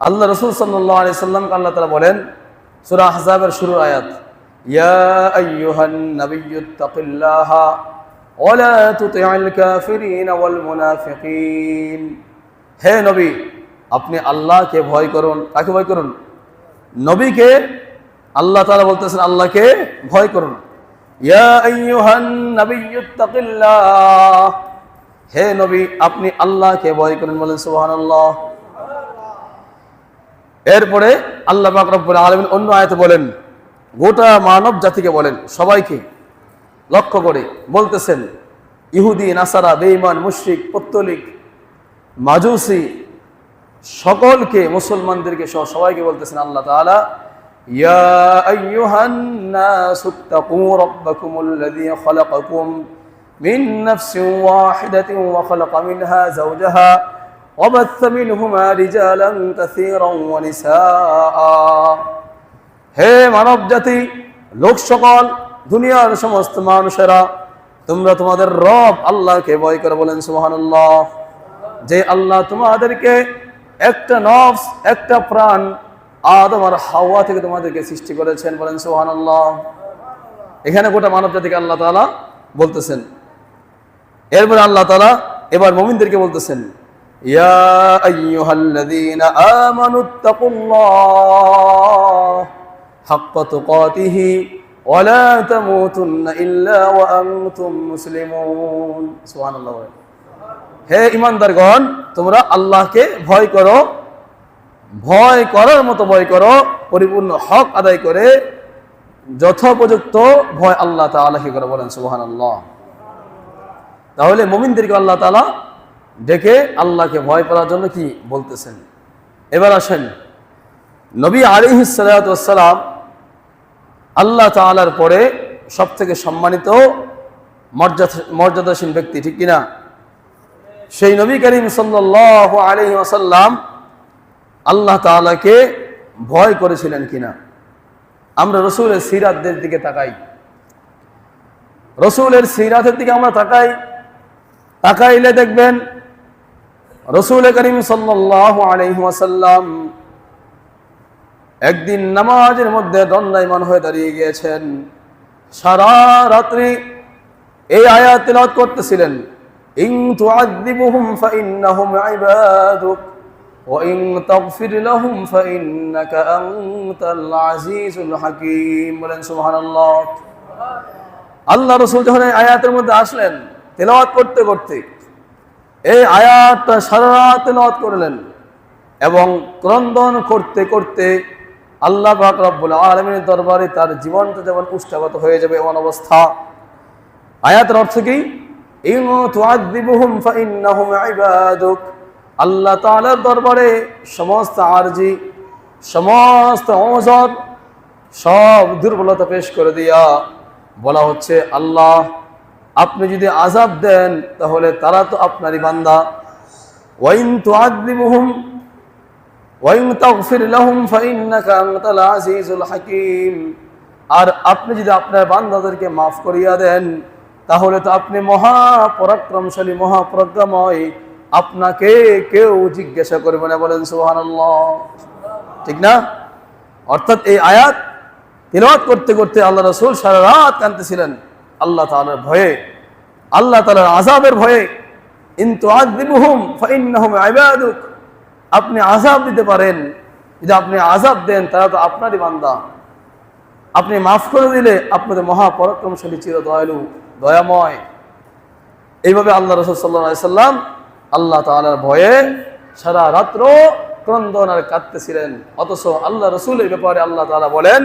আল্লাহ রসুল সাল্লাহ আলি সাল্লামকে আল্লাহ তালা বলেন, সুরা হাজাবের শুরুর আয়াত হে নবী, আপনি আল্লাহকে ভয় করুন, কাকে ভয় করুন? নবীকে, আল্লাহ তাআলা বলতেছেন আল্লাহকে ভয় করুন। হে নবী, আপনি আল্লাহকে ভয় করুন, বলেন সুবহানাল্লাহ। এরপরে আল্লাহ পাক রব্বুল আলামিন অন্য আয়াতে বলেন, গোটা মানব জাতিকে বলেন, সবাইকে লক্ষ্য করে বলতেছেন, ইহুদি, নাসারা, বেঈমান, মুশরিক, পত্তলিক, মাজুসি, সকলকে, মুসলমানদেরকে সহ সবাইকে বলতেছেন আল্লাহ মিনহা যাওজাহা। وبث منهما رجالا كثيرا ونساء হে মানব জাতি লোক সকল দুনিয়ার সমস্ত মানুষেরা তোমরা তোমাদের রব আল্লাহকে ভয় করে বলেন সুবহানাল্লাহ যে আল্লাহ তোমাদেরকে একটা নফস একটা প্রাণ আদম আর হাওয়া থেকে তোমাদেরকে সৃষ্টি করেছেন বলেন সুবহানাল্লাহ এখানে গোটা মানব জাতিকে আল্লাহ তাআলা বলতেছেন এরপরে আল্লাহ তাআলা এবার মুমিনদেরকে বলতেছেন يا أيها الذين آمنوا اتقوا الله حق تقاته ولا تموتن إلا وأنتم مسلمون سبحان الله হে ইমানদারগণ তোমরা আল্লাহকে ভয় করো ভয় করার মতো ভয় করো পরিপূর্ণ হক আদায় করে যথোপযুক্ত ভয় আল্লাহ তাআলাকে করে বলেন সুবহান আল্লাহ তাহলে মুমিনদেরকে আল্লাহ তাআলা ডেকে আল্লাহকে ভয় করার জন্য কি বলতেছেন? এবার আসেন। নবী আলিহিসালাম আল্লাহ তালার পরে সব থেকে সম্মানিত মর্যাদা মর্যাদাসীন ব্যক্তি, ঠিক কিনা? সেই নবী করিম সাল্লাহ আলহি আসাল্লাম আল্লাহ তালাকে ভয় করেছিলেন কিনা? আমরা রসুলের সিরাতদের দিকে তাকাই। রসুলের সিরাতের দিকে আমরা তাকাই। তাকাইলে দেখবেন রসুল করিম সাল্লাসাল্লাম একদিন নামাজের মধ্যে দণ্ডায়মান হয়ে দাঁড়িয়ে গিয়েছেন। সারা রাত্রি এই আয়াত তিলত করতেছিলেন। ইং বলেন আল্লাহ রসুল যখন আয়াতের মধ্যে আসলেন, তেলাওয়াত করতে করতে এই আয়াতটা সারা রাত করলেন এবং ক্রন্দন করতে করতে আল্লাহ পাক রব্বুল আলমীর দরবারে তার জীবনটা যেমন উষ্ঠাগত হয়ে যাবে এমন অবস্থা। আয়াতের অর্থ কি? আল্লাহ তাআলার দরবারে সমস্ত আরজি, সমস্ত সব দুর্বলতা পেশ করে দিয়া বলা হচ্ছে আল্লাহ আপনি যদি আজাব দেন, তাহলে তারা তো আপনারই বান্দা। ওয়াইন ওয়াইন ফাইন্নাকা আনতাল আজিজুল হাকীম। আর আপনি যদি আপনার বান্দাদেরকে মাফ করিয়া দেন, তাহলে তো আপনি মহা পরাক্রমশালী মহাপ্রজ্ঞাময়। আপনাকে কেউ জিজ্ঞাসা করবে না, বলেন সুবহানাল্লাহ। ঠিক না? অর্থাৎ এই আয়াত তিলাওয়াত করতে করতে আল্লাহ রসুল সারা রাত কাঁদতেছিলেন। আল্লাহ তাআলার ভয়ে, আল্লাহ তাআলার আযাবের ভয়ে, ইন তুআযিবুহুম ফাইন্নাহুম ইবাদুক, আপনি আযাব দিতে পারেন। যদি আপনি আযাব দেন, তারা তো আপনারই বান্দা। আপনি মাফ করে দিলে আপনাদের মহাপরাক্রমশালী চির দয়ালু দয়াময়। এইভাবে আল্লাহ রসুল সাল্লাহ সাল্লাম আল্লাহ তাআলার ভয়ে সারা রাত্র ক্রন্দন আর কাঁদতেছিলেন। অথচ আল্লাহ রসুলের ব্যাপারে আল্লাহ তালা বলেন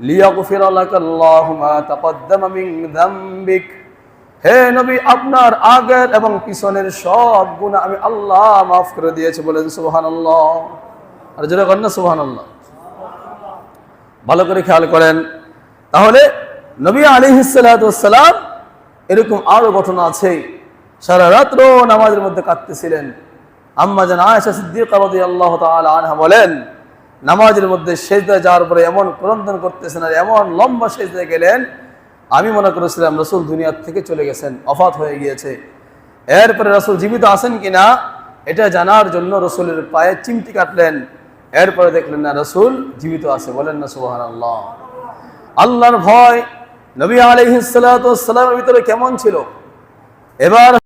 লিয়াগফির লাকাল্লাহু মা তাকদ্দামা মিন যামবিক হে নবী, আপনার আগের এবং পিছনের সব গুনাহ আমি আল্লাহ মাফ করে দিয়েছি বলেন সুবহানাল্লাহ। আর যেটা করেন না সুবহানাল্লাহ। ভালো করে খেয়াল করেন। তাহলে নবী আলিহিসাল্লাম এরকম আরও ঘটনা আছে। সারা রাত্র নামাজের মধ্যে কাঁদতেছিলেন। আম্মা যেন আয়সা সিদ্দিক আল্লাহ আনহা বলেন নামাজের মধ্যে সেজদা যাওয়ার পরে এমন ক্রন্দন করতেছেন আর এমন লম্বা সেজদায় গেলেন, আমি মনে করেছিলাম রসুল দুনিয়ার থেকে চলে গেছেন, অফাত হয়ে গিয়েছে। এরপরে রসুল জীবিত আছেন কিনা, এটা জানার জন্য রসুলের পায়ে চিমটি কাটলেন। এরপরে দেখলেন, না, রসুল জীবিত আছে, বলেন না সুবাহ আল্লাহ আল্লাহর ভয় নবী আলহিসাল্লামের ভিতরে কেমন ছিল? এবার